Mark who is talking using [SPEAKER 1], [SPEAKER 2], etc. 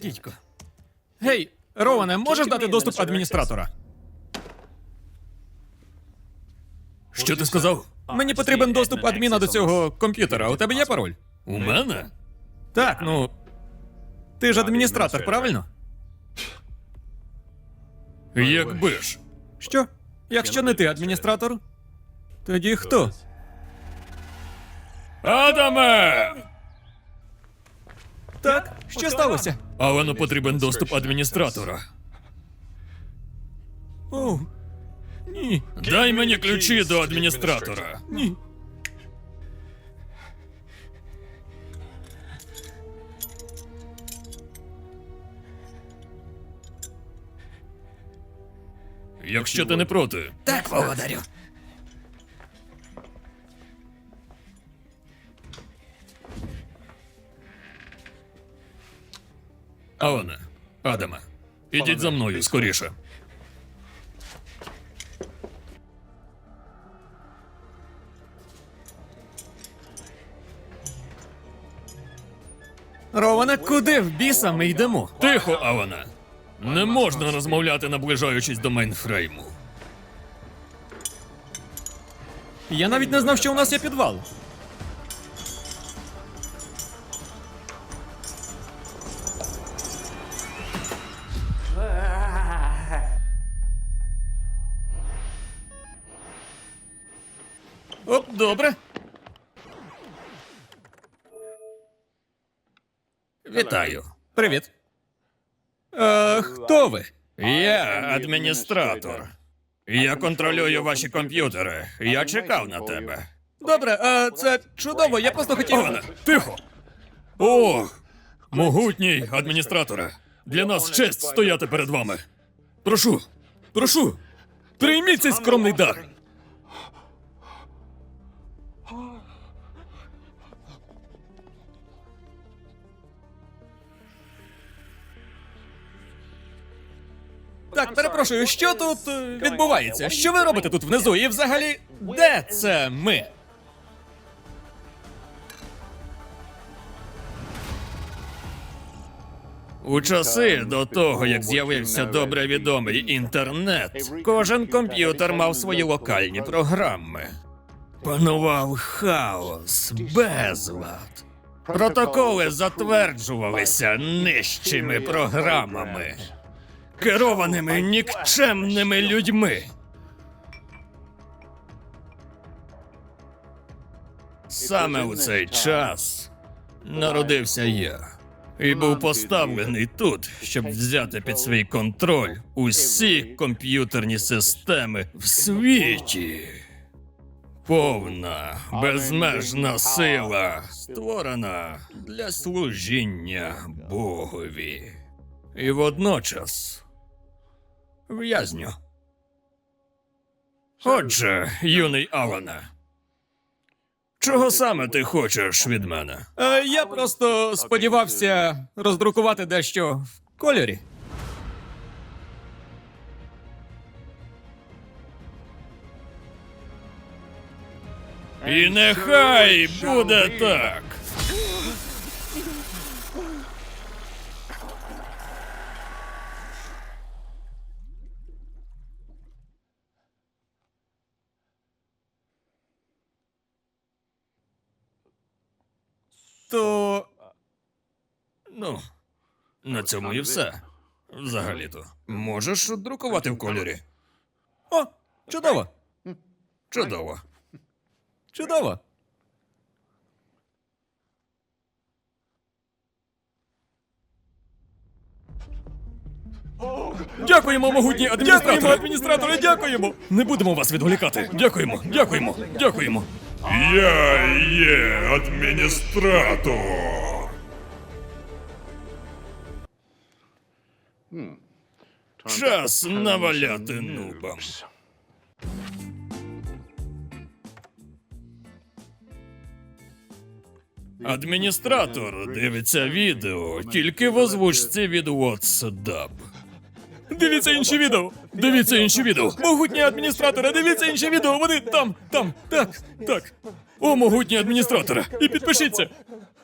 [SPEAKER 1] Дідько. Гей, Роване, можеш дати доступ адміністратора? Що ти сказав? Мені потрібен доступ адміна до цього комп'ютера. У тебе є пароль?
[SPEAKER 2] У мене?
[SPEAKER 1] Так, ну. Ти ж адміністратор, правильно?
[SPEAKER 2] Якби ж.
[SPEAKER 1] Що? Якщо не ти адміністратор, тоді хто?
[SPEAKER 2] Адаме!
[SPEAKER 1] Так, що сталося?
[SPEAKER 2] Алену потрібен доступ адміністратора.
[SPEAKER 1] Оу. Ні,
[SPEAKER 2] Дай мені ключі до адміністратора.
[SPEAKER 1] ні.
[SPEAKER 2] Якщо ти не проти.
[SPEAKER 1] Так, володарю.
[SPEAKER 2] Алене, Адаме, ідіть за мною скоріше.
[SPEAKER 1] Роване, куди в біса ми йдемо?
[SPEAKER 2] Тихо, Алене. Не можна розмовляти, наближаючись до мейнфрейму.
[SPEAKER 1] Я навіть не знав, що у нас є підвал. Оп, добре.
[SPEAKER 2] Вітаю.
[SPEAKER 1] Привіт. Е, хто ви?
[SPEAKER 2] Я адміністратор. Я контролюю ваші комп'ютери. Я чекав на тебе.
[SPEAKER 1] Добре, е, це чудово, я просто хотів.
[SPEAKER 2] Олена, тихо! О, могутній адміністраторе. Для нас честь стояти перед вами. Прошу, прошу, прийміть цей скромний дар.
[SPEAKER 1] Так, перепрошую, що тут е, відбувається? Що ви робите тут внизу? І взагалі, де це ми?
[SPEAKER 2] У часи до того, як з'явився добре відомий інтернет, кожен комп'ютер мав свої локальні програми. Панував хаос, безлад. Протоколи затверджувалися нижчими програмами, керованими нікчемними людьми. Саме у цей час народився я і був поставлений тут, щоб взяти під свій контроль усі комп'ютерні системи в світі. Повна, безмежна сила, створена для служіння Богові. І водночас в'язню. Отже, юний Алане, чого саме ти хочеш від мене?
[SPEAKER 1] Е, я просто сподівався роздрукувати дещо в кольорі.
[SPEAKER 2] І нехай буде так.
[SPEAKER 1] То.
[SPEAKER 2] Ну, на цьому і все. Взагалі-то. Можеш друкувати в кольорі.
[SPEAKER 1] О, чудово!
[SPEAKER 2] Чудово.
[SPEAKER 1] Чудово!
[SPEAKER 2] Дякуємо, могутні адміністратори!
[SPEAKER 1] Дякуємо, адміністратори, дякуємо!
[SPEAKER 2] Не будемо вас відволікати. Дякуємо, дякуємо, дякуємо. Я є адміністратор. Час наваляти нубам. Адміністратор дивиться відео тільки в озвучці від WhatsApp.
[SPEAKER 1] Дивіться інші відео!
[SPEAKER 2] Дивіться інші відео.
[SPEAKER 1] Могутні адміністратори, дивіться інші відео! Вони там, там, так, так.
[SPEAKER 2] О, могутні адміністратори.
[SPEAKER 1] І підпишіться!